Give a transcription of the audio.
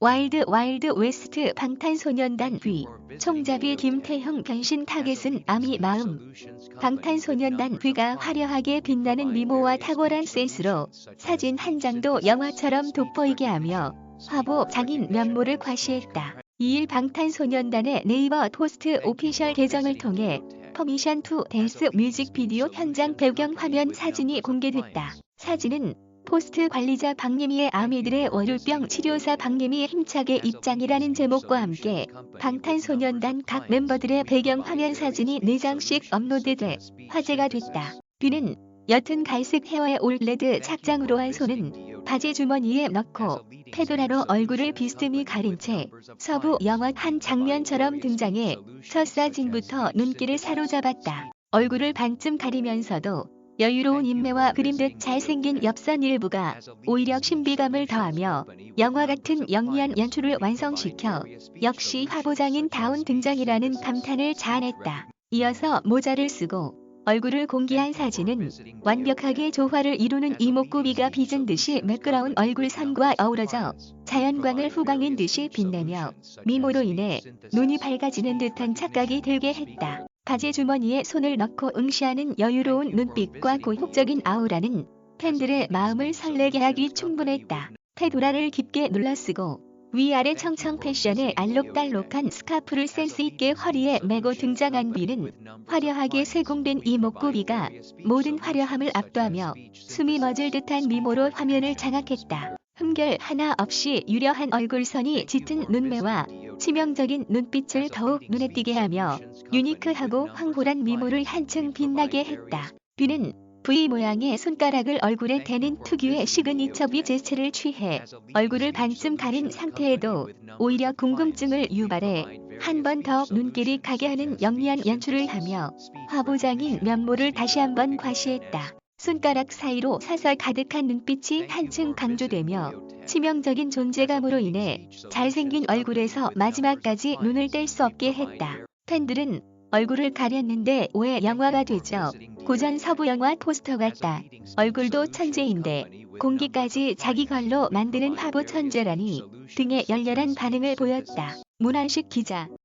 와일드 와일드 웨스트 방탄소년단 뷔 총잡이 김태형 변신 타겟은 아미 마음 방탄소년단 뷔가 화려하게 빛나는 미모와 탁월한 센스로 사진 한 장도 영화처럼 돋보이게 하며 화보 장인 면모를 과시했다. 2일 방탄소년단의 네이버 포스트 오피셜 계정을 통해 퍼미션 투 댄스 뮤직비디오 현장 배경 화면 사진이 공개됐다. 사진은 포스트 관리자 박예미의 아미들의 월요병 치료사 박예미의 힘차게 입장이라는 제목과 함께 방탄소년단 각 멤버들의 배경 화면 사진이 4장씩 업로드돼 화제가 됐다. 뷔는 옅은 갈색 헤어에 올레드 착장으로 한 손은 바지 주머니에 넣고 페도라로 얼굴을 비스듬히 가린 채 서부 영화 한 장면처럼 등장해 첫 사진부터 눈길을 사로잡았다. 얼굴을 반쯤 가리면서도 여유로운 인매와 그린 듯 잘생긴 엽선 일부가 오히려 신비감을 더하며 영화 같은 영리한 연출을 완성시켜 역시 화보장인 다운 등장이라는 감탄을 자아냈다. 이어서 모자를 쓰고 얼굴을 공개한 사진은 완벽하게 조화를 이루는 이목구비가 빚은 듯이 매끄러운 얼굴선과 어우러져 자연광을 후광인 듯이 빛내며 미모로 인해 눈이 밝아지는 듯한 착각이 들게 했다. 바지 주머니에 손을 넣고 응시하는 여유로운 눈빛과 고혹적인 아우라는 팬들의 마음을 설레게 하기 충분했다. 페도라를 깊게 눌러쓰고 위아래 청청 패션에 알록달록한 스카프를 센스 있게 허리에 메고 등장한 비는 화려하게 세공된 이 목구비가 모든 화려함을 압도하며 숨이 멎을 듯한 미모로 화면을 장악했다. 흠결 하나 없이 유려한 얼굴선이 짙은 눈매와 치명적인 눈빛을 더욱 눈에 띄게 하며 유니크하고 황홀한 미모를 한층 빛나게 했다. 뷔는 V 모양의 손가락을 얼굴에 대는 특유의 시그니처 비 제스처를 취해 얼굴을 반쯤 가린 상태에도 오히려 궁금증을 유발해 한 번 더 눈길이 가게 하는 영리한 연출을 하며 화보장인 면모를 다시 한번 과시했다. 손가락 사이로 사설 가득한 눈빛이 한층 강조되며 치명적인 존재감으로 인해 잘생긴 얼굴에서 마지막까지 눈을 뗄 수 없게 했다. 팬들은 얼굴을 가렸는데 왜 영화가 되죠? 고전 서부 영화 포스터 같다. 얼굴도 천재인데 공기까지 자기 걸로 만드는 화보 천재라니 등의 열렬한 반응을 보였다. 문한식 기자